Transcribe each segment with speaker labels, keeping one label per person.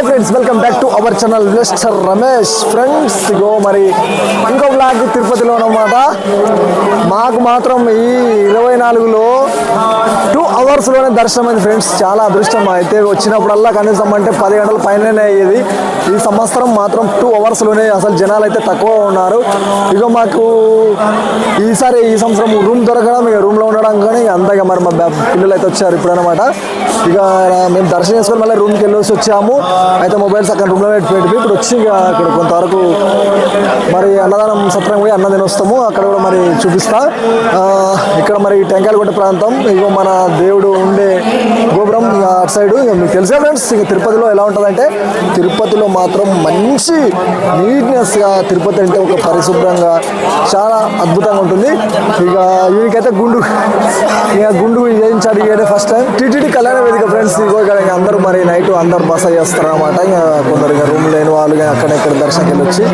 Speaker 1: Hi friends welcome back to our channel mister Ramesh friends ఇగో మరి ఇంకో blog తిరుపతిలో అన్నమాట. మాకు మాత్రం ఈ ఇరవై నాలుగులో టూ అవర్స్లోనే దర్శనం అయింది ఫ్రెండ్స్ చాలా అదృష్టం. అయితే వచ్చినప్పుడల్లా కనీసం అంటే పది గంటల పైననే అయ్యేది. ఈ సంవత్సరం మాత్రం టూ అవర్స్లోనే అసలు జనాలు అయితే తక్కువ ఉన్నారు. ఇక మాకు ఈసారి ఈ సంవత్సరం రూమ్ దొరకడం ఇక రూమ్లో ఉండడం కానీ అంతగా మరి మా పిల్లలు అయితే వచ్చారు ఇప్పుడనమాట ఇక మేము దర్శనం చేసుకొని మళ్ళీ రూమ్కి వెళ్ళేసి వచ్చాము. అయితే మొబైల్స్ అక్కడ రూమ్లో పెట్టి పెట్టి ఇప్పుడు వచ్చి ఇక అక్కడ కొంతవరకు మరి అన్నదానం సత్రం పోయి అన్నదానం వస్తాము అక్కడ కూడా మరి చూపిస్తా. ఇక్కడ మరి టెంకాయలగుట్ట ప్రాంతం ఇగో మన దేవుడు ఉండే గోపురం అటు సైడ్. మీకు తెలిసే ఫ్రెండ్స్ ఇక తిరుపతిలో ఎలా ఉంటుందంటే తిరుపతిలో మాత్రం మంచి నీట్నెస్గా తిరుపతి అంటే ఒక పరిశుభ్రంగా చాలా అద్భుతంగా ఉంటుంది. ఇక వీరికైతే గుండు ఇక గుండు చేయించాడు ఇక ఫస్ట్ టైం టీటీడీ కళ్యాణ వేదిక ఫ్రెండ్స్ ఇగో ఇక్కడ అందరూ మరి నైట్ అందరు బస చేస్తారు అనమాట ఇక కొందరు ఇక రూమ్ లేని వాళ్ళు అక్కడ ఇక్కడ దర్శనకి వెళ్ళొచ్చి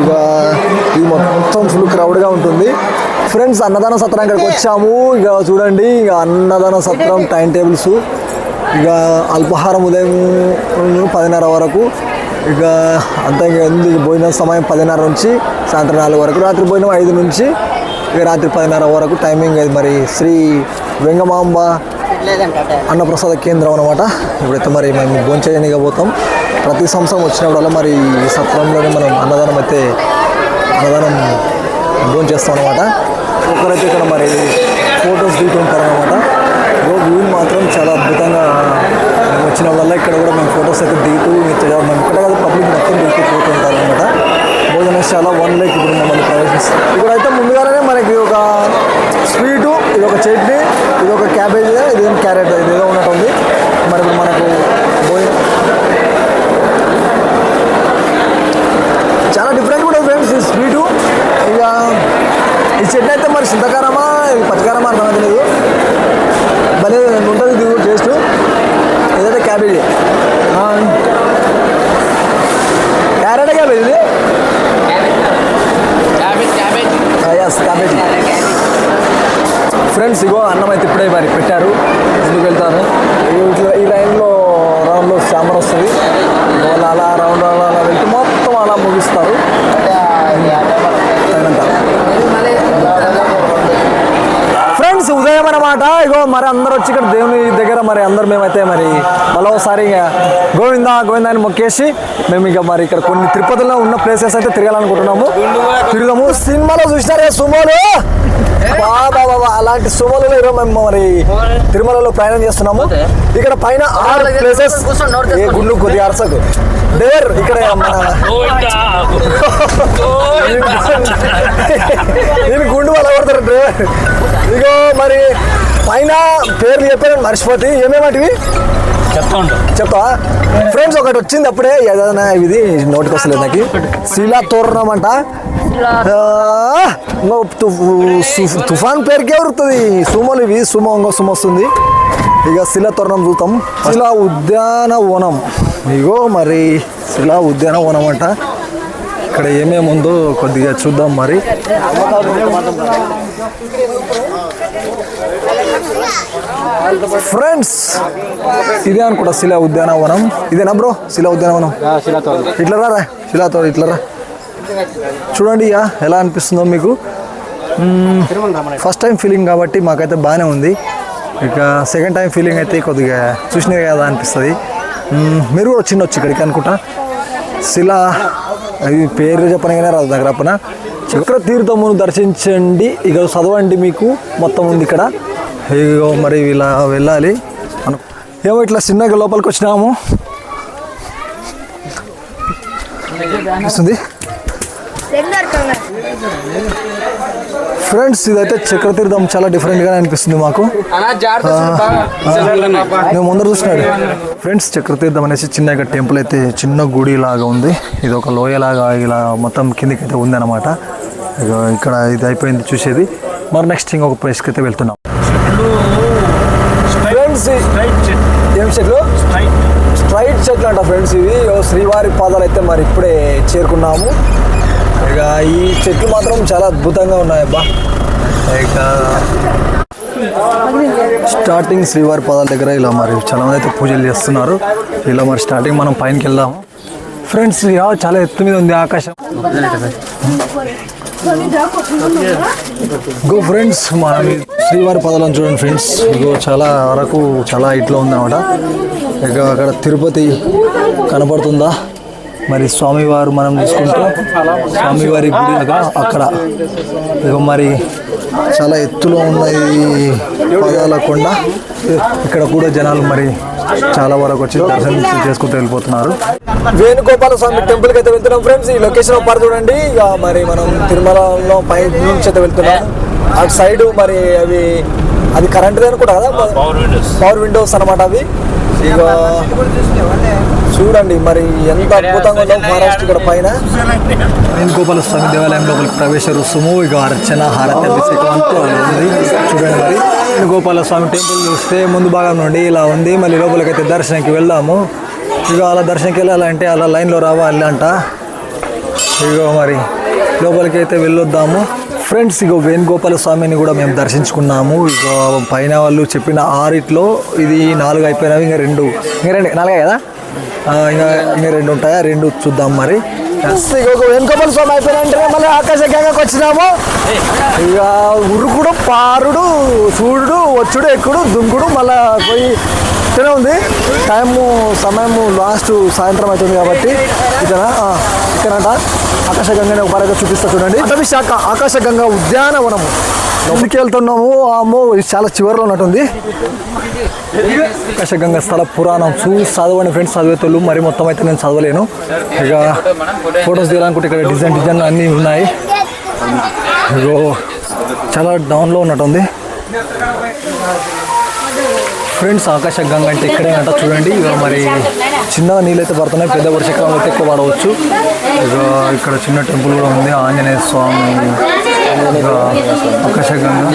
Speaker 1: ఇక ఇది మొత్తం ఫుల్ క్రౌడ్గా ఉంటుంది. ఫ్రెండ్స్ అన్నదాన సత్రం ఇక్కడికి వచ్చాము. ఇక చూడండి ఇక అన్నదాన సత్రం టైం టేబుల్స్ ఇక అల్పాహారం ఉదయం పదిన్నర వరకు. ఇక అంతా ఇక ఉంది భోజనం సమయం పదిన్నర నుంచి సాయంత్రం నాలుగు వరకు. రాత్రి భోజనం ఐదు నుంచి ఇక రాత్రి పదిన్నర వరకు టైమింగ్ అది మరి శ్రీ వెంగమాంబ అన్నప్రసాద కేంద్రం అనమాట ఇప్పుడైతే మరి మేము భోంచేయనిగా పోతాం. ప్రతి సంవత్సరం వచ్చినప్పుడల్లా మరి ఈ సత్రంలోనే మనం అన్నదానం అయితే అన్నదానం భోంచేస్తాం అనమాట ఒకరైతే ఇక్కడ మరి ఫొటోస్ దిగుతుంటారు అనమాట వ్యూ మాత్రం చాలా అద్భుతంగా వచ్చిన వల్ల ఇక్కడ కూడా మేము ఫొటోస్ అయితే దిగుతూ ఇక్కడ మేము ఇక్కడ కాదు పబ్లిక్ మొత్తం దిగుతూ పోతుంటారు అనమాట భోజనశాల వన్ లేక్ ఇప్పుడు మమ్మల్ని ప్రవేశిస్తాం ఇక్కడైతే ముందుగానే మనకి ఒక స్వీటు ఇది ఒక చట్నీ ఇది ఒక క్యాబేజీ ఇదేం క్యారెట్ ఇదేదో ఏదో ఉన్నట్టుంది. మరి మనకు భోజనం చాలా డిఫరెంట్ కూడా ఫ్రెండ్స్ ఈ స్వీటు ఇక ఈ చట్నీ అయితే మరి చింతకారమా ఇది పచ్చకారమా అర్థం తెలియదు భలే ఉంటుంది ఇది టేస్ట్ ఏదైతే క్యాబేజీ క్యారెట్ క్యాబేజీ ఇది ఎస్ క్యాబేజీ ఫ్రెండ్స్ ఇగో అన్నం అయితే ఇప్పుడే మరి పెట్టారు. ఎందుకు వెళ్తాను? ఈ లైన్లో రౌండ్లో శామర్ వస్తుంది. వాళ్ళు అలా రౌండ్ అలా అలా వెళ్తే మొత్తం అలా ముగిస్తారు. ఫ్రెండ్స్ ఉదయం అనమాట ఇగో మరి అందరు వచ్చి ఇక్కడ దేవుని దగ్గర మరి అందరు మేమైతే మరి మళ్ళీ ఒకసారి ఇక గోవిందా గోవిందా అని మొక్కేసి మేము ఇక మరి ఇక్కడ కొన్ని తిరుపతిలో ఉన్న ప్లేసెస్ అయితే తిరగాలనుకుంటున్నాము. తిరుగుదాము సినిమాలో చూసినారే సుమోలు? బాబా బాబా అలాంటి ఈరోజు మేము మరి తిరుమలలో ప్రయాణం చేస్తున్నాము. ఇక్కడ పైన ఆరు ప్లేసెస్ ఏ గుండు కొద్దిగా అరసకు. దేర్ ఇక్కడ నేను గుండు వల్ల కొడతారు డ్రైవర్. ఇగో మరి పైన పేర్లు చెప్పాను మర్చిపోతే ఏమేమాటివి చెప్తా ఫ్రెండ్స్ ఒకటి వచ్చింది అప్పుడే. ఏదైనా ఇది నోటికి వస్తలేదు నాకు. శిలా తోరణం అంట తుఫాన్ పేరుకే ఉరుకుతుంది. సుమోలు ఇవి సుమో ఇంకో సుమ వస్తుంది. ఇక శిలా తోరణం చూద్దాం. శిలా ఉద్యానవనం ఇగో మరి శిలా ఉద్యానవనం అంట ఇక్కడ ఏమేమి ఉందో కొద్దిగా చూద్దాం మరి. ఫ్రెండ్స్ ఇదే అనుకుంటా శిలా ఉద్యానవనం. ఇదేనా బ్రో శిలా ఉద్యానవనం. ఇట్లా రా శిలాతో ఇట్లా రా. చూడండి ఇక ఎలా అనిపిస్తుందో మీకు. ఫస్ట్ టైం ఫీలింగ్ కాబట్టి మాకైతే బాగానే ఉంది. ఇక సెకండ్ టైం ఫీలింగ్ అయితే కొద్దిగా చూసినవి కదా అనిపిస్తుంది. మీరు కూడా వచ్చిండొచ్చు ఇక్కడికి అనుకుంటా. శిలా ఇది పేరు చెప్పనగానే రాదు దగ్గర చక్ర తీర్థమును దర్శించండి. ఇక చదవండి మీకు. మొత్తం ఉంది ఇక్కడ. ఇగో మరి ఇలా వెళ్ళాలి. మనం ఏమో ఇట్లా చిన్నగా లోపలికి వచ్చినాము. వస్తుంది. ఫ్రెండ్స్ ఇదైతే చక్రతీర్థం చాలా డిఫరెంట్గానే అనిపిస్తుంది మాకు. నేను ముందర చూసినాడు. ఫ్రెండ్స్ చక్రతీర్థం అనేసి చిన్నగా టెంపుల్ అయితే చిన్న గుడి లాగా ఉంది. ఇది ఒక లోయలాగా ఇలా మొత్తం కిందికి అయితే ఉంది అనమాట ఇక్కడ ఇది అయిపోయింది చూసేది. మరి నెక్స్ట్ ఇంకొక ప్లేస్కి అయితే వెళ్తున్నాం. ఫ్రెండ్స్ ఏం చెట్లు? స్ట్రైట్. చెట్లు అంట ఫ్రెండ్స్ ఇవి. శ్రీవారి పాదాలు అయితే మరి ఇప్పుడే చేరుకున్నాము. ఇక ఈ చెట్లు మాత్రం చాలా అద్భుతంగా ఉన్నాయి అబ్బా. ఇక స్టార్టింగ్ శ్రీవారి పదాల దగ్గర ఇలా మరి చాలా మంది అయితే పూజలు చేస్తున్నారు. ఇలా మరి స్టార్టింగ్ మనం పైనకి వెళ్దాము. ఫ్రెండ్స్ చాలా ఎత్తు మీద ఉంది ఆకాశం. గో ఫ్రెండ్స్ మనం ఈ శ్రీవారి పదాలను చూడండి ఫ్రెండ్స్ ఇగో చాలా వరకు చాలా ఇట్లా ఉంది అనమాట ఇక అక్కడ తిరుపతి కనపడుతుందా? మరి స్వామివారు మనం చూసుకుంటే స్వామివారి గుడి అక్కడ. ఇక మరి చాలా ఎత్తులో ఉన్న ఈ పదాల కొండ. ఇక్కడ కూడా జనాలు మరి చాలా వరకు వచ్చి దర్శనం చేసుకుంటూ వెళ్ళిపోతున్నారు. వేణుగోపాల స్వామి టెంపుల్కి అయితే వెళ్తున్నాం ఫ్రెండ్స్ ఈ లొకేషన్ ఒకసారి చూడండి. ఇక మరి మనం తిరుమలలో పై నుంచి అయితే వెళ్తున్నాం. అటు సైడ్ మరి అవి అది కరెంట్ అనుకుంటా కదా? పవర్ విండోస్ అనమాట అవి. ఇక చూడండి మరి ఎంత అద్భుతంగా ఉందో ఫారెస్ట్ ఇక్కడ పైన వేణుగోపాల స్వామి దేవాలయం లోపలికి ప్రవేశ రుసుము ఇక అర్చన హారతి ఉంది చూడండి మరి వేణుగోపాల స్వామి టెంపుల్ చూస్తే ముందు భాగం నుండి ఇలా ఉంది మళ్ళీ లోపలికి అయితే దర్శనానికి వెళ్దాము ఇక అలా దర్శనంకి వెళ్ళాలంటే అలా లైన్లో రావాలి అంట ఇగో మరి లోపలికి అయితే వెళ్ళొద్దాము ఫ్రెండ్స్ ఇగో వేణుగోపాల స్వామిని కూడా మేము దర్శించుకున్నాము ఇక పైన వాళ్ళు చెప్పిన ఆరిట్లో ఇది నాలుగు అయిపోయినవి ఇంకా రెండు ఇంకా రెండు నాలుగే కదా ఇంకా ఇంకా రెండు ఉంటాయా? రెండు చూద్దాం మరి. ఇక స్వామి అయిపోయినంటే మళ్ళీ ఆకాశ గంగకు వచ్చినాము. ఇక ఉరుకుడు పారుడు చూడు వచ్చుడు ఎక్కుడు దుంకుడు మళ్ళా పోయి ఇక్కడే ఉంది. టైము సమయము లాస్ట్ సాయంత్రం అవుతుంది కాబట్టి ఇక్కడ ఇక్కడంట. ఆకాశగంగని ఒక చూపిస్తా చూడండి. అటవీ శాఖ ఆకాశగంగా ఉద్యానవనము. ముందుకు వెళ్తున్నాము. అమ్మో ఇది చాలా చివరిలో ఉన్నట్టుంది. ఆకాశగంగా స్థల పురాణం చూసి చదవండి ఫ్రెండ్స్ చదివేతోళ్ళు మరి మొత్తం అయితే నేను చదవలేను. ఇక ఫొటోస్ తీయాలనుకుంటే ఇక్కడ డిజైన్ డిజైన్ అన్నీ ఉన్నాయి. ఇగో చాలా డౌన్లో ఉన్నట్టుంది. ఫ్రెండ్స్ ఆకాశ గంగ అంటే ఇక్కడే అంట చూడండి. ఇక మరి చిన్నగా నీళ్ళు అయితే పడుతున్నాయి. పెద్ద వర్షకాలం అయితే ఎక్కువ పడవచ్చు ఇక ఇక్కడ చిన్న టెంపుల్ కూడా ఉంది. ఆంజనేయ స్వామి ఇక ఆకాశ గంగ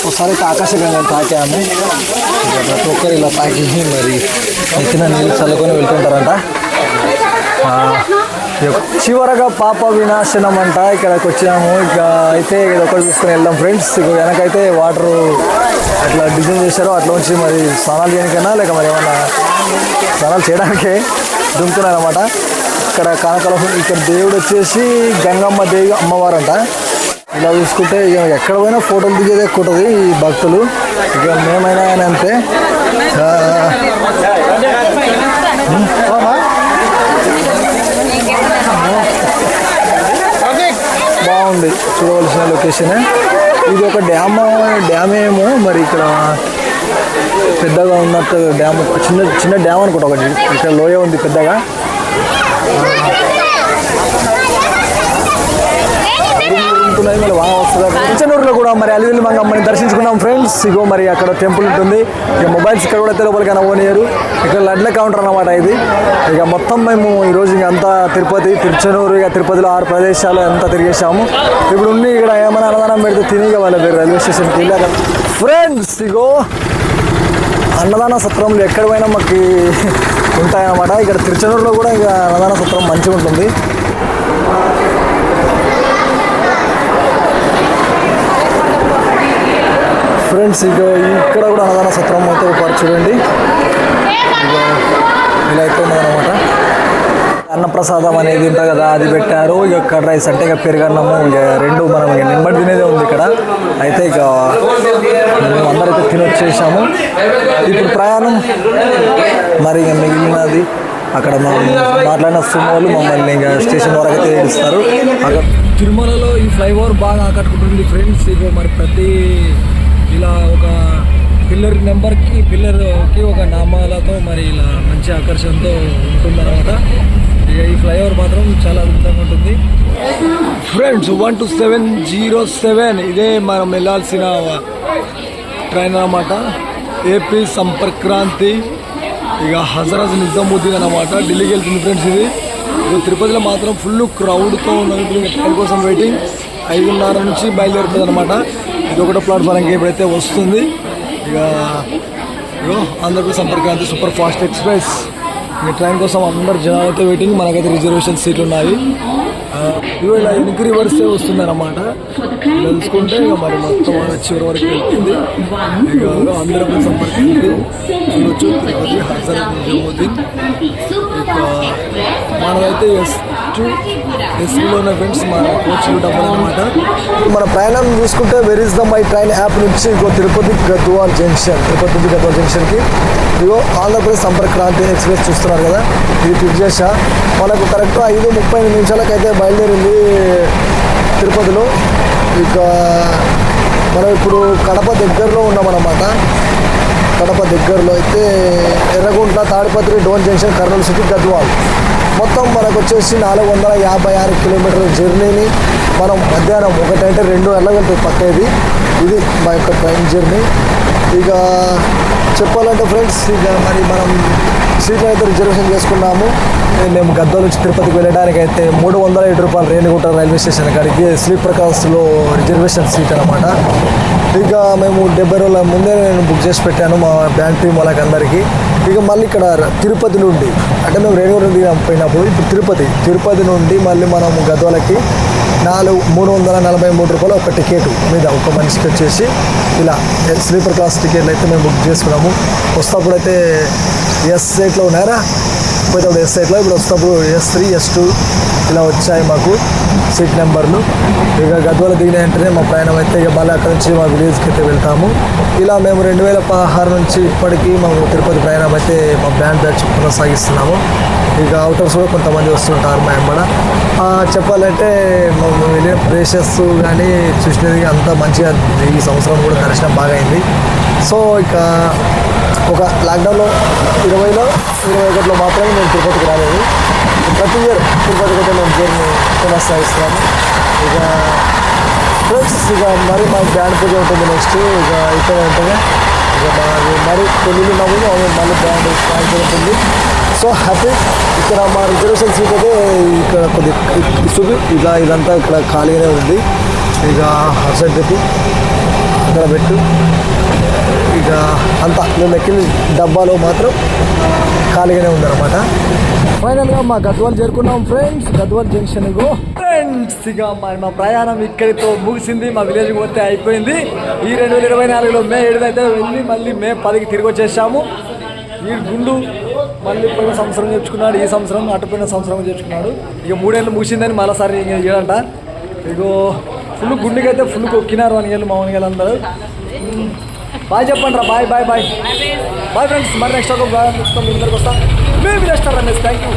Speaker 1: ఒకసారి అయితే ఆకాశ గంగ తాకాము ఇక ప్రతి ఒక్కరు ఇలా తాకి మరి ఎత్తిన నీళ్ళు చల్లుకొని వెళ్తుంటారంట ఆ, ఇక చివరగా పాప వినాశనం అంట ఇక్కడికి వచ్చాము ఇక అయితే ఇది ఒకటి చూసుకొని వెళ్దాం ఫ్రెండ్స్ ఇక వెనకైతే వాటర్ అట్లా డిజైన్ చేశారో అట్లా ఉంచి మరి స్నానాలు చేయడానికైనా లేక మరి ఏమన్నా స్నానాలు చేయడానికే దుంకున్నారు అనమాట ఇక్కడ కనకల ఇక్కడ దేవుడు వచ్చేసి గంగమ్మ దేవి అమ్మవారు అంట ఇలా చూసుకుంటే ఇక ఎక్కడ పోయినా ఫోటోలు దిగేది ఎక్కువ ఈ భక్తులు. ఇక మేమైనా అని అంతే. బాగుంది. చూడవలసిన లొకేషన్. ఇది ఒక డ్యామ్ డ్యామ్ ఏమో మరి ఇక్కడ పెద్దగా ఉన్నట్టు డ్యామ్ చిన్న చిన్న డ్యామ్ అనుకుంటా ఒకటి. ఇక్కడ లోయ ఉంది పెద్దగా ఉంటున్నది మళ్ళీ వాన వస్తుంది కిచెనూరులో కూడా మరి అలివిల్ మంగమ్మని దర్శించుకున్నాం ఫ్రెండ్స్. ఇగో మరి అక్కడ టెంపుల్ ఉంటుంది. ఇక మొబైల్స్ ఇక్కడ కూడా లోపలికి పోనీయరు ఇక్కడ లడ్ల కౌంటర్ అన్నమాట ఇది. ఇక మొత్తం మేము ఈరోజు ఇక అంతా తిరుపతి తిరుచనూరు ఇక తిరుపతిలో ఆరు ప్రదేశాలు అంతా తిరిగేసాము ఇప్పుడు ఉండి ఇక్కడ ఏమైనా అన్నదానం పెడితే తిని ఇక వాళ్ళ రైల్వే స్టేషన్కి వెళ్ళాక ఫ్రెండ్స్ ఇగో అన్నదాన సత్రంలో ఎక్కడ పోయినా మాకు ఉంటాయన్నమాట. ఇక్కడ తిరుచెన్నూరులో కూడా ఇక అన్నదాన సత్రం మంచిగా ఉంటుంది. ఫ్రెండ్స్ ఇక ఇక్కడ కూడా అన్నదాన సత్రం అయితే ఒకసారి చూడండి. ఇలా అయితే ఉన్నదన్నమాట. అన్నప్రసాదం అనేది ఉంటుంది కదా అది పెట్టారు. ఇక కర్డ్ రైస్ అంటే ఇక పెరుగన్నము ఇక రెండు మనం ఇక నిమ్మడి తినేదే ఉంది ఇక్కడ. అయితే ఇక మేము అందరైతే తినొచ్చేసాము. ఇప్పుడు ప్రయాణం మరి ఇక మిగిలినది అక్కడ మనం మాట్లాడిన సుమోలు మమ్మల్ని ఇంకా స్టేషన్ వరకు అయితే ఏడుస్తారు. అక్కడ తిరుమలలో ఈ ఫ్లైఓవర్ బాగా ఆకట్టుకుంటుంది ఫ్రెండ్స్. ఇక మరి ప్రతి ఇలా ఒక పిల్లర్ నెంబర్కి పిల్లర్కి ఒక నామాలతో మరి ఇలా మంచి ఆకర్షణతో ఉంటుందన్నమాట. ఇక ఈ ఫ్లైఓవర్ మాత్రం చాలా అద్భుతంగా ఉంటుంది. Friends one two seven zero seven ఇదే మనం వెళ్ళాల్సిన ట్రైన్ అన్నమాట. ఏపీ సంపర్క్ క్రాంతి. ఇక హజరత్ నిజాముద్దీన్ అన్నమాట. ఢిల్లీకి వెళ్తుంది ఫ్రెండ్స్ ఇది. ఇక తిరుపతిలో మాత్రం ఫుల్ క్రౌడ్తో ఉన్నది ఇప్పుడు ట్రైన్ కోసం వెయిటింగ్ ఐదున్నర నుంచి బయలుదేరుతుంది అనమాట ఇది ఒకటో ప్లాట్ఫారంకి ఎప్పుడైతే వస్తుంది. ఇక ఇగో Andhra Pradesh Sampark Kranti super fast express train కోసం అందరు జనాలు అయితే వెయిటింగ్ మనకైతే రిజర్వేషన్ సీట్లు ఉన్నాయి ఇవాళ వెనక్కి రివర్సే వస్తుందన్నమాట. తెలుసుకుంటే ఇక మరి మొత్తం చివరి వరకు వెళ్తుంది. ఇక అందరం సంపర్కించి చూడొచ్చు. తిరుపతి హజరత్ నిజాముద్దీన్ మనమైతే ఎస్ టూ ఎస్లో ఉన్న ఫ్రెండ్స్ మన కోచ్ అనమాట మన ప్రయాణం చూసుకుంటే where is the my train app నుంచి ఇంకో తిరుపతి గద్వాల్ జంక్షన్ తిరుపతి గద్వాల్ జంక్షన్కి ఇదిగో ఆంధ్రప్రదేశ్ సంపర్క్ క్రాంతి ఎక్స్ప్రెస్ చూస్తున్నారు కదా. ఇది క్లిక్ చేసా మనకు కరెక్ట్ ఐదు ముప్పై నిమిషాలకైతే బయలుదేరింది తిరుపతిలో. ఇక మనం ఇప్పుడు కడప దగ్గరలో ఉన్నామన్నమాట. కడప దగ్గరలో అయితే ఎర్రగుంట తాడిపత్రి డోన్ జంక్షన్ కర్నూలు సిటీ గద్వాల్. మొత్తం మనకు వచ్చేసి నాలుగు వందల యాభై ఆరు కిలోమీటర్ల జర్నీని మనం మధ్యాహ్నం ఒకటంటే రెండు గంటల పక్కేది ఇది ఇది మా యొక్క ట్రైన్ జర్నీ. ఇక చెప్పాలంటే ఫ్రెండ్స్ ఇక మరి మనం సీట్లు అయితే రిజర్వేషన్ చేసుకున్నాము. మేము గద్వాల నుంచి తిరుపతికి వెళ్ళడానికి అయితే మూడు వందల ఏడు రూపాయలు రేణిగుంట రైల్వే స్టేషన్ కాడికి స్లీపర్ రిజర్వేషన్ సీట్ అనమాట ఇక మేము డెబ్బై రోజుల ముందే నేను బుక్ చేసి పెట్టాను మా బ్యాంక్ టీం వాళ్ళకి అందరికీ. ఇక మళ్ళీ ఇక్కడ తిరుపతి నుండి అంటే మేము రేణుగుంట పోయినప్పుడు ఇప్పుడు తిరుపతి తిరుపతి నుండి మళ్ళీ మనం గద్వాలకి నాలుగు మూడు వందల నలభై మూడు రూపాయలు ఒక టికెట్ మీద ఒక మనిషికి వచ్చేసి ఇలా స్లీపర్ క్లాస్ టికెట్లు అయితే మేము బుక్ చేసుకున్నాము. వస్తప్పుడైతే అయితే ఎస్ సైట్లో ఉన్నారా? పోయేటప్పుడు ఎస్ సైట్లో ఇప్పుడు వస్తప్పుడు ఎస్ త్రీ ఎస్ టూ ఇలా వచ్చాయి మాకు సీట్ నెంబర్లు ఇక గద్వాల దిగిన వెంటనే మా ప్రయాణం అయితే ఇక మళ్ళీ అక్కడ నుంచి మా విలేజ్కి అయితే వెళ్తాము. ఇలా మేము రెండు వేల పదహారు నుంచి ఇప్పటికీ మేము తిరుపతి ప్రయాణం అయితే మా బ్యాండ్ బ్యాచ్ కొనసాగిస్తున్నాము. ఇక అవుటర్స్ కూడా కొంతమంది వస్తుంటారు మా ఎంబడ చెప్పాలంటే మేము వెళ్ళిన ప్లేసెస్ కానీ చూసినది అంతా మంచిగా ఈ సంవత్సరం కూడా దర్శనం బాగా అయింది సో ఇక ఒక లాక్డౌన్లో ఇరవైలో ఇరవై ఒకటిలో మాత్రమే మేము తిరుపతికి రాలేదు. ప్రతి ఇయర్ తిరుపతికి అయితే మేము జర్నీ కొనసాగిస్తున్నాము ఇక ఫ్రెండ్స్ ఇక మరి మా బ్యాండ్ పూజ ఉంటుంది నెక్స్ట్ ఇక ఇక్కడ ఉంటుంది ఇక మాది మరి పెళ్ళిళ్ళు ఉన్నాము మళ్ళీ బ్యాండ్ బ్యాండ్ ఉంటుంది సో హ్యాపీ. ఇక్కడ మా రిజర్వేషన్ సీట్ అయితే ఇక్కడ కొద్ది ఇసుగు ఇలా ఇదంతా ఇక్కడ ఖాళీగానే ఉంది. ఇక హర్సైడ్ పెట్టి అక్కడ పెట్టు. ఇక అంతా మేము ఎక్కిన డబ్బాలో మాత్రం ఖాళీగానే ఉందన్నమాట. ఫైనల్గా మా గద్వాల్ చేరుకున్నాం ఫ్రెండ్స్. గద్వాల్ జంక్షన్ ఫ్రెండ్స్ ఇక మరి మా ప్రయాణం ఇక్కడితో ముగిసింది. మా విలేజ్ పోతే అయిపోయింది. ఈ రెండు వేల ఇరవై నాలుగులో మే ఏడుదైతే వెళ్ళి మళ్ళీ మే పదికి తిరిగి వచ్చేసాము. ఈ గుండు మళ్ళీ పోయిన సంవత్సరం చేర్చుకున్నాడు ఈ సంవత్సరం అటుపోయిన సంవత్సరం చేర్చుకున్నాడు ఇక మూడేళ్ళు ముగిసిందని మరోసారి ఇంక ఏడంట ఇగో ఫుల్ గుండెకి అయితే ఫుల్ కొక్కినారు అని వెళ్ళి మామూలు అందరూ. బాయ్ చెప్పండి రా bye bye. Bye bye friends మరి నెక్స్ట్ ఒక బాయ్ ముందరికి వస్తాం. మేము రెస్టారెంట్ థ్యాంక్ యూ